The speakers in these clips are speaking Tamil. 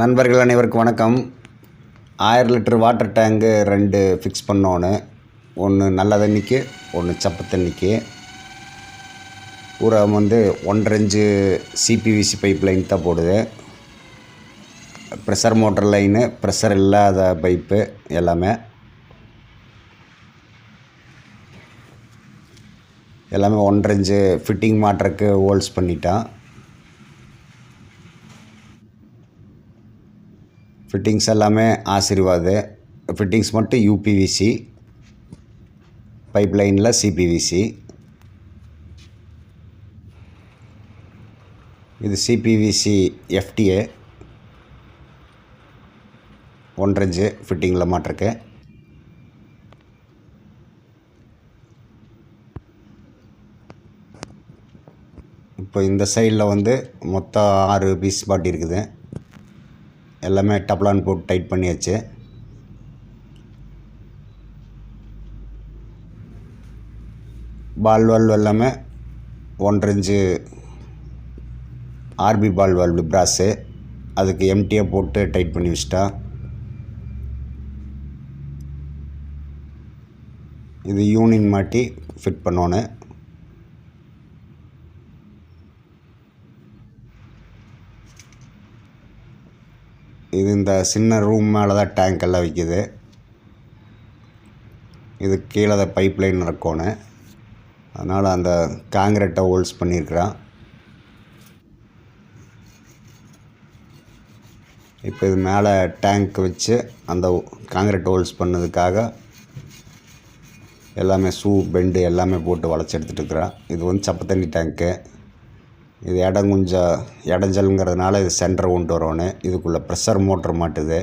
நண்பர்கள் அனைவருக்கும் வணக்கம். ஆயிரம் லிட்டர் வாட்டர் டேங்கு ரெண்டு ஃபிக்ஸ் பண்ணோன்னு. ஒன்று நல்ல தண்ணிக்கு ஒன்று சப்பு தண்ணிக்கு பூரா வந்து ஒன்றரை இன்ச்சு சிபிவிசி பைப் லைன் தான் போடுது. ப்ரெஷர் மோட்டர் லைனு ப்ரெஷர் இல்லாத பைப்பு எல்லாமே. எல்லாமே ஒன்றரை இன்ச்சு ஃபிட்டிங் மாட்டுறக்கு ஹோல்ஸ் பண்ணிட்டான். ஃபிட்டிங்ஸ் எல்லாமே ஆசீர்வாது. ஃபிட்டிங்ஸ் மட்டும் யூபிவிசி பைப் லைனில் சிபிவிசி இது சிபிவிசி எஃப்டிஏ ஒன்றரை ஃபிட்டிங்கில் மாட்டிருக்கு. இப்போ இந்த சைடில் வந்து மொத்தம் ஆறு பீஸ் பாட்டி இருக்குது எல்லாமே டப்லான் போட்டு டைட் பண்ணியாச்சு. பால் வால்வ் எல்லாமே ஒன்றரை inch RP ball valve brass. அதுக்கு எம்டியாக போட்டு டைட் பண்ணி வச்சிட்டா. இது யூனியன் மாட்டி ஃபிட் பண்ணோன்னு. இது இந்த சின்ன ரூம் மேலே தான் டேங்க் எல்லாம் விற்கிது இது கீழே தான் பைப் லைன் இருக்கணும் அதனால் அந்த காங்கிரட்டை ஹோல்ஸ் பண்ணியிருக்கிறான் இப்போ இது மேலே டேங்க் வச்சு அந்த காங்கிரட் ஹோல்ஸ் பண்ணதுக்காக எல்லாமே ஷூ பெண்டு எல்லாமே போட்டு வளைச்சி எடுத்துகிட்டு இருக்கிறான். இது வந்து சப்பத்தண்ணி டேங்க்கு இது இடம் கொஞ்சம் இடைஞ்சல்ங்கிறதுனால இது சென்டர் கொண்டு வரணும் இதுக்குள்ளே ப்ரெஷர் மோட்ரு மாட்டுது.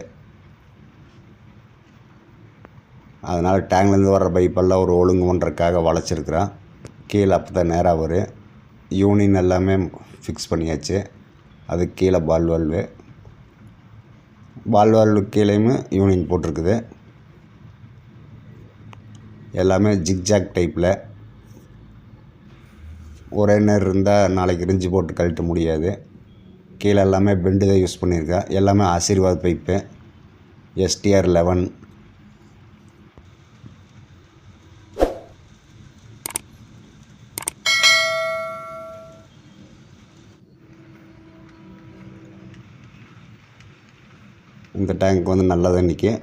அதனால் டேங்க்லேருந்து வர்ற பைப்பெல்லாம் ஒரு ஒழுங்கு பண்ணுறதுக்காக வளைச்சிருக்கிறோம் கீழே அப்போ தான் நேராக வரும் யூனியன் எல்லாமே ஃபிக்ஸ் பண்ணியாச்சு. அது கீழே பால் வால்வு பால் வால்வு கீழேயுமே யூனியன் போட்டிருக்குது. எல்லாமே ஜிக்ஜாக் டைப்பில் ஒரே நேர் இருந்தால் நாளைக்கு ரிஞ்சு போட்டு கழட்ட முடியாது. கீழே எல்லாமே பெண்டு தான் யூஸ் பண்ணியிருக்கேன். எல்லாமே ஆசீர்வாத் பைப்பு எஸ்டிஆர் லெவன். இந்த டேங்க் வந்து நல்ல நிற்கும்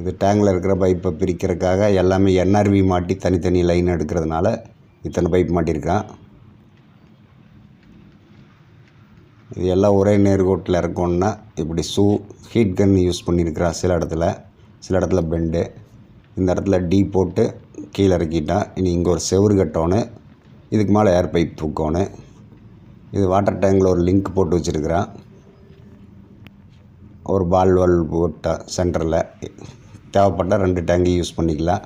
இது டேங்கில் இருக்கிற பைப்பை பிரிக்கிறதுக்காக எல்லாமே என்ஆர்வி மாட்டி தனித்தனி லைன் எடுக்கிறதுனால இத்தனை பைப் மாட்டியிருக்கான். இது எல்லாம் ஒரே நேர்கோட்டில் இறக்கணுன்னா இப்படி ஷூ ஹீட் கன் யூஸ் பண்ணியிருக்கிறான் சில இடத்துல. சில இடத்துல பெண்டு இந்த இடத்துல டீ போட்டு கீழே இறக்கிட்டான். இனி இங்கே ஒரு செவரு கட்டணும் இதுக்கு மேலே ஏர் பைப் தூக்கணும் இது வாட்டர் டேங்கில் ஒரு லிங்க் போட்டு வச்சுருக்கிறான். ஒரு பால் வால் போட்டான் சென்டரில் தேவைப்பட்டால் ரெண்டு டேங்கு யூஸ் பண்ணிக்கலாம்.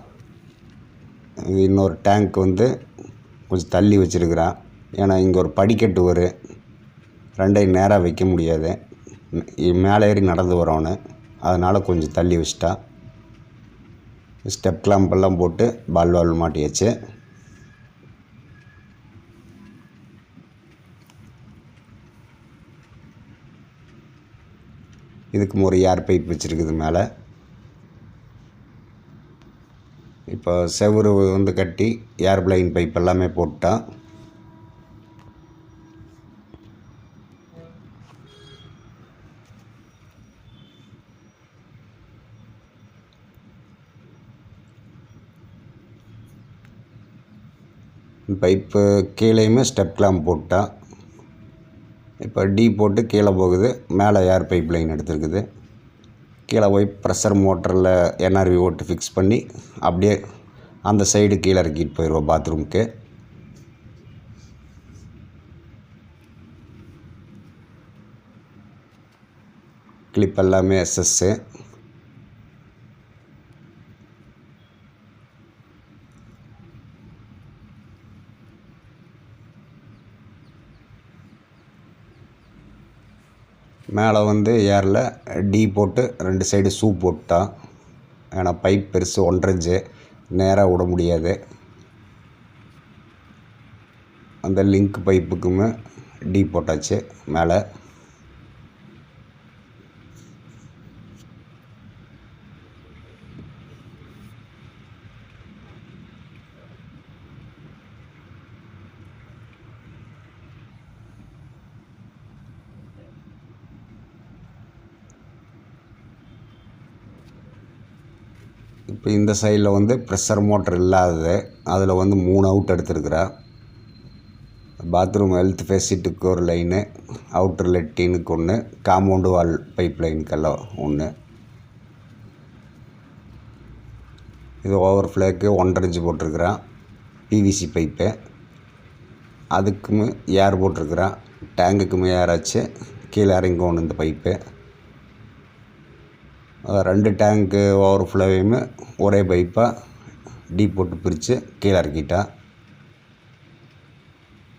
இன்னொரு டேங்க் வந்து கொஞ்சம் தள்ளி வச்சுருக்கிறான். ஏன்னா இங்கே ஒரு படிக்கட்டு வரும் ரெண்டையும் நேராக வைக்க முடியாது. மேலே ஏறி நடந்து வரணும் அதனால் கொஞ்சம் தள்ளி வச்சிட்டா. ஸ்டெப் கிளாம்பெல்லாம் போட்டு பால் வால் மாட்டியாச்சு. இதுக்கு ஒரு ஏர் பைப் வச்சுருக்குது மேலே. இப்போ செவரு வந்து கட்டி ஏர் பிளைன் பைப் எல்லாமே போட்டான் பைப்பு கீழேயுமே ஸ்டெப் கிளாம்ப் போட்டான் இப்போ டி போட்டு கீழே போகுது மேலே ஏர் பைப் லைன் எடுத்துருக்குது. கீழே போய் ப்ரெஷர் மோட்டரில் என்ஆர்வி ஓட்டு ஃபிக்ஸ் பண்ணி அப்படியே அந்த சைடு கீழே இறக்கிட்டு போயிடுவோம் பாத்ரூமுக்கு கிளிப் எல்லாமே எஸ்எஸ்ஸு மேலே வந்து ஏரில் டி போட்டு ரெண்டு சைடு ஷூ போட்டான் ஏன்னா பைப் பெருசு ஒன்றஞ்சு நேராக விட முடியாது. அந்த லிங்க் பைப்புக்குமே டீ போட்டாச்சு மேலே. இப்போ இந்த சைடில் வந்து ப்ரெஷர் மோட்டர் இல்லாதது. அதில் வந்து மூணு அவுட் எடுத்துருக்குறா. பாத்ரூம் ஹெல்த் ஃபெசிட்டுக்கு ஒரு லைனு அவுட்டர் லெட்டினுக்கு ஒன்று காம்பவுண்டு வால் பைப் லைனுக்கெல்லாம் ஒன்று இது ஓவர் ஃப்ளேக்கு ஒன்றரை இன்ச்சு போட்டிருக்குறான் பிவிசி பைப்பு அதுக்குமே ஏர் போட்டிருக்குறான் டேங்குக்குமே ஏர் ஆச்சு. கீழே இறங்கி ஒன்று இந்த பைப்பு ரெண்டு டேங்க்கு ஓவர் ஃப்ளோவையுமே ஒரே பைப்பாக டீப் போட்டு பிரித்து கீழே இறக்கிட்டா.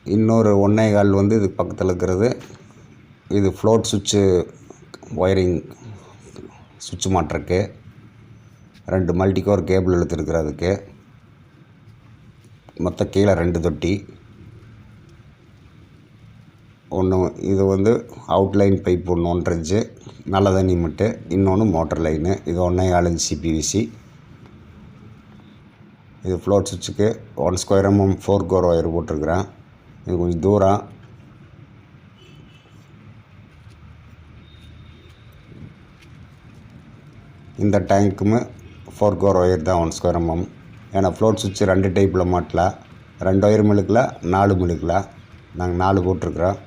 இன்னொரு ஒன்றே கால் வந்து இதுக்கு பக்கத்தில் இருக்கிறது. இது ஃப்ளோட் சுவிட்சு ஒயரிங் சுவிட்ச் மாட்டுறக்கு ரெண்டு மல்டிகோர் கேபிள் இழுத்துருக்குறதுக்கு. மொத்தம் கீழே ரெண்டு தொட்டி. ஒன்று இது வந்து அவுட்லைன் பைப் ஒன்று ஒன்றரை இன்ச்சு நல்ல தண்ணி மட்டு இன்னொன்று மோட்டர் லைனு இது ஒன்றே கால் இன்ச் இது ஃப்ளோட் சுவிட்சுக்கு one square mm four core wire போட்டிருக்கிறேன். இது கொஞ்சம் தூரம். இந்த டேங்க்குமே ஃபோர் கோர் ஒயர் தான் ஒன் ஸ்கொயர் எம்எம் ஏன்னா ஃப்ளோட் சுவிட்ச் ரெண்டு டைப்பில் மாட்டல. ரெண்டு ஒயர் மிழுக்கில் நாலு மிழுக்கலாம் நாங்கள் நாலு போட்டிருக்குறோம்.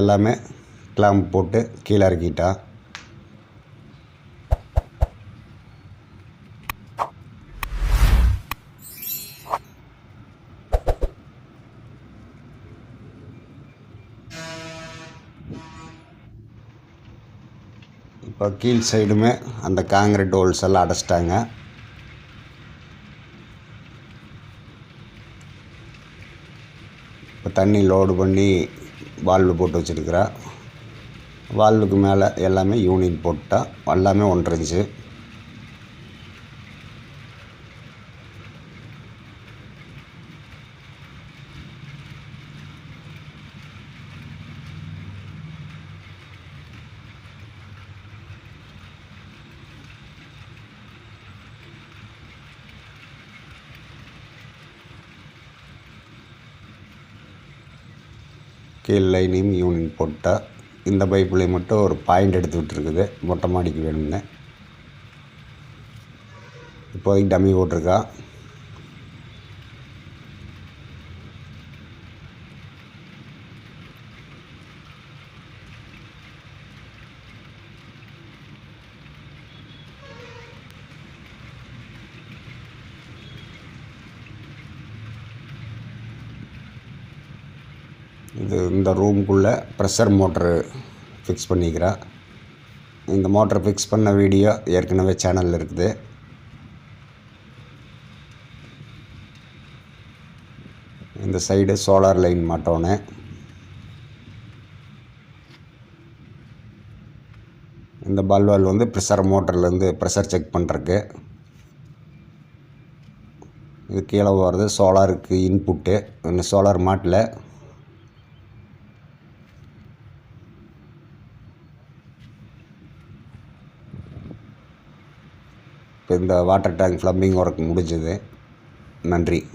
எல்லாமே கிளாம்ப் போட்டு கீழே இறக்கிட்டா. இப்போ கீழ் சைடுமே அந்த காங்கிரீட் ஹோல்ஸ் எல்லாம் அடைச்சிட்டாங்க. இப்போ தண்ணி லோடு பண்ணி வால்வு போட்டு வச்சுருக்கிறேன் வால்வுக்கு மேலே எல்லாமே யூனிட் போட்டால் எல்லாமே ஒன்றரை இன்ச்சு கீழ் லைனையும் யூனிட் போட்டால் இந்த பைப்புலேயும் மட்டும் ஒரு பாயிண்ட் எடுத்து விட்டுருக்குது. மொட்டை மாடிக்கு வேணும்னு. இப்போதைக்கு டம்மி போட்டிருக்கா. இது இந்த ரூம்குள்ளே ப்ரெஷர் மோட்ரு ஃபிக்ஸ் பண்ணிக்கிறேன் இந்த மோட்ரு ஃபிக்ஸ் பண்ண வீடியோ ஏற்கனவே சேனலில் இருக்குது. இந்த சைடு சோலார் லைன் மாட்டோன்னு இந்த பல்வால் வந்து ப்ரெஷர் மோட்டர்லேருந்து ப்ரெஷர் செக் பண்ணுறக்கு இது கீழே போகிறது சோலாருக்கு இன்புட்டு இந்த சோலார் மாட்டில் இப்போ இந்த வாட்டர் டேங்க் ப்ளம்பிங் ஒர்க் முடிஞ்சது. நன்றி.